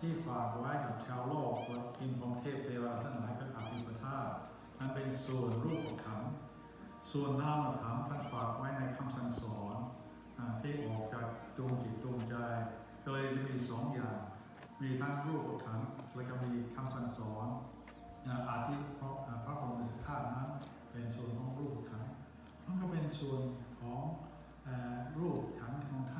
ที่ฝากไว้กับชาวโลกคนกินของเทพเทวาทั้งหลายพระอาภิปธาตุอันเป็นส่วนรูปขันส่วนนามธรรมท่านฝากไว้ในคำสั่งสอนที่ออกจากดวงจิตดวงใจ ก็เลยจะมีสองอย่าง มีทั้งรูปขันและก็มีคำสั่งสอนอาทิพระพระพรหมสิทธานั้นเป็นส่วนของรูปขันนั่นก็เป็นส่วนของรูปขันของท่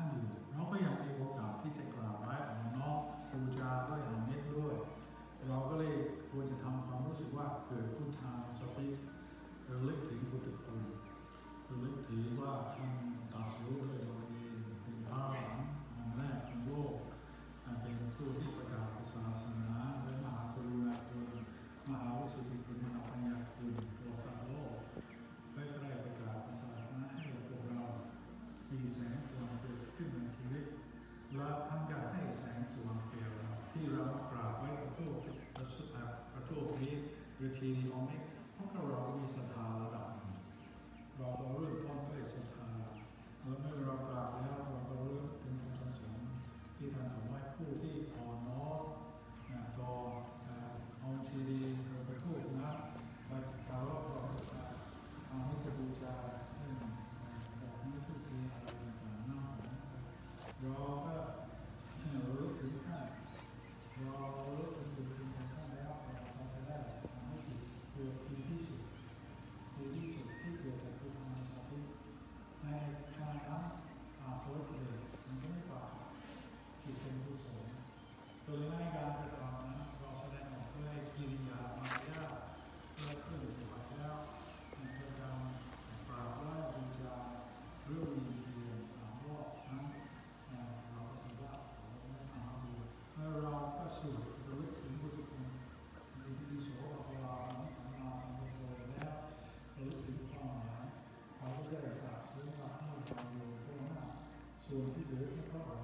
าน ส่วนที่เหลือก็เรา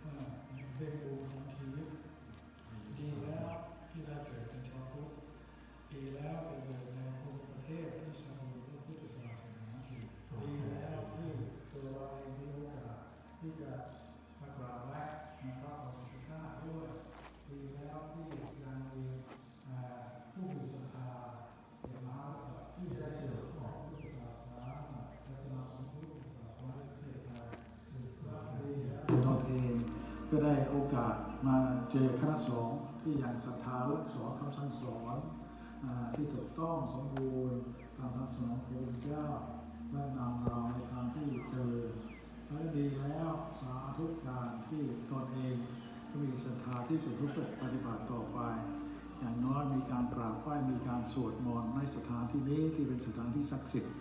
เอ่อเป็นบุญของชีวิตดีแล้วที่ได้เกิดเป็นชาวพุทธดีแล้วไปเกิดในภูมิประเทศที่สมบูรณ์ด้วยพุทธศาสนาดีแล้วที่ตัวเราเองมีโอกาส ที่จะมากราบไหว้นะครับของสุขาด้วยดีแล้วที่ยังมีเอ่อผู้มีศรัทธาเสียมหากษัตริย์ที่ได้เสด็จออกพุทธศาสนาและสนับสนุนพุทธศาสนาในประเทศไทยตัวตนเอง ก็ได้โอกาสมาเจอคณะสงฆ์ที่ยังศรัทธาและสอนคำสั่งสอนอที่ถูกต้องสมบูรณ์ตามคำสอนของพระพุทธเจ้าและนำเราในทางที่เจริญและดีแล้วสาธุการที่ตนเองก็มีศรัทธาที่สุดทุกปฏิบัติต่อไป อย่างน้อยมีการกราบไหว้มีการสวดมนต์ในสถานที่นี้ที่เป็นสถานที่ศักดิ์สิทธิ์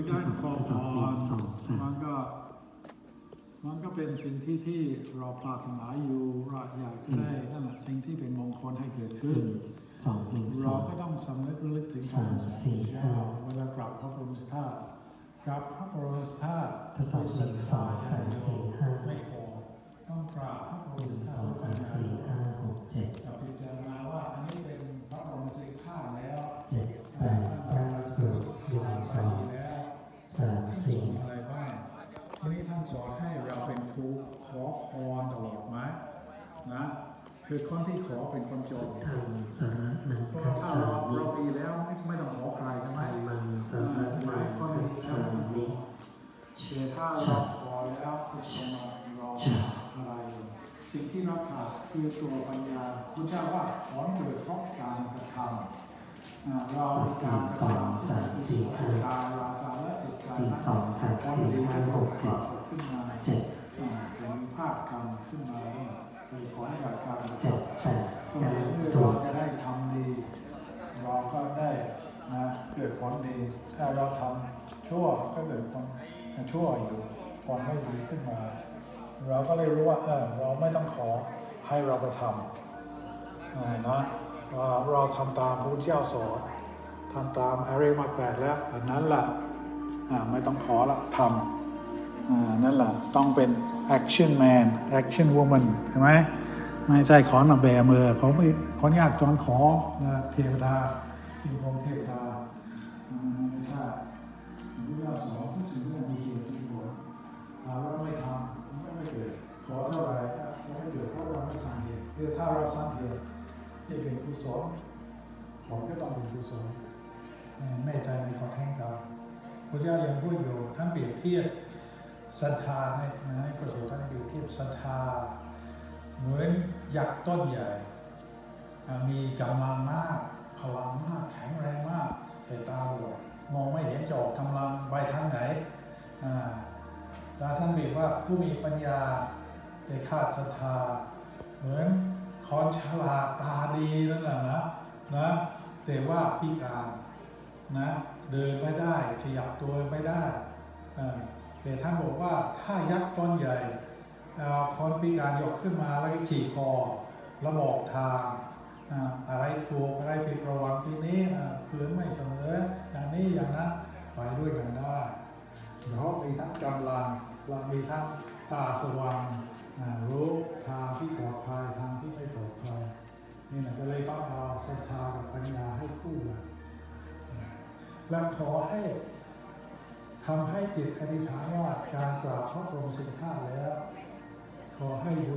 คือการขอพรมันก็มันก็เป็นสิ่งที่ที่เราปรารถนาอยู่เราอยากจะได้นั่นแหละสิ่งที่เป็นมงคลให้เกิดหขึ้นนึ่งสองหนึ่งสเราองก็ต้องสำนึกระลึกถึงสามสี่ห้าเวลากราบพระบรมธาตุกราบพระบรมธาตุทดสอบหนึ่งสองสามสี่ห้าไม่พอต้องกราบพระบรหนึ่มงธาสองตุสามสี่ห้าหกเจ็ดจะพิจารณาว่าอันนี้เป็นพระบรมธาตุแล้วเจ็ดแปดเก้าสิบหนึ่งสองแล้ว สามสี่อะไรบ้างทีนี้ท่านสอนให้เราเป็นครูขอพรตลอดไหมนะคือคนที่ขอเป็นคนจนทางสาระนังเพราะคัจถ้าฉาเรามิเรามีแล้วไม่ไม่ต้องขอใครใช่ไหมธรรมังสาระนังคัจฉามิเชื่อถ้าเราขอแล้วก็จะมาเราอะไรสิ่งที่เราขาดคือตัวปัญญาคุณเจ้าว่าขอให้เกิดเพราะการกระทำอ่าเรามีการกระทำกายวาจาและจิตใจ หนึ่งสองสามสี่ห้าหกเจ็ดขึ้นมาเจ็ดเป็นภาพกรรมขึ้นมาเนี่ยคือผลจากการกระทำเจ็ดแปดเก้าสิเราจะได้ทำดีเราก็ได้นะเกิดผลดีถ้าเราทำชั่วก็เกิดผลชั่วอยู่ความไม่ดีขึ้นมา เราก็เลยรู้ว่าเออเราไม่ต้องขอให้เราไปทำนะว่าเราทำตามพระพุทธเจ้าสอนทำตามอริยมรรคแปดแล้วอันนั้นแหละ ไม่ต้องขอละทำนั่นแหละต้องเป็น action man action woman ใช่ไหมไม่ใช่ขอหนับแบมือเขาไม่ขออนุญาตจอนขอนะเทวดาที่พงเทวดาไม่ใช่พระพุทธเจ้าสอนทุกสิ่งที่มีเหตุมีผลถ้าเราไม่ทำมันก็ไม่เกิดเพราะเราไม่สร้างเหตุคือถ้าเราสร้างเหตุที่เป็นกุศลผลก็ต้องเป็นกุศลอืมแน่ใจในขอแห่งกรรม พระเจ้ายังพูดอยู่ท่านเปรียบเทียบศรัทธาในในพระสูตรท่านเปรียบเทียบศรัทธา เหมือนยักษ์ต้นใหญ่ มีกำลังมากพลังมากแข็งแรงมาก แต่ตาบอดมองไม่เห็นจะออกกำลังไปทางไหนอ่าแล้วท่านบอกว่าผู้มีปัญญาแต่ขาดศรัทธา เหมือนคอนฉลาดตาดีนั่นแหละนะนะแต่ว่าพิการ นะเดินไม่ได้ขยับตัวไม่ได้แต่ท่านบอกว่าถ้ายักษ์ต้นใหญ่เอาคนพิการยกขึ้นมาแล้วก็ขี่คอแล้วบอกทางอะไรถูกอะไรผิดระวังที่นี้คืนไม่เสมออย่างนี้อย่างนั้นไปด้วยกันได้เพราะมีทั้งกำลังเรามีทั้งตาสว่างรู้ทางที่ปลอดภัยทาง และขอให้ทำให้จิตอธิษฐานว่าการกราบพระบรมสุคาแล้ว ขอให้บุญ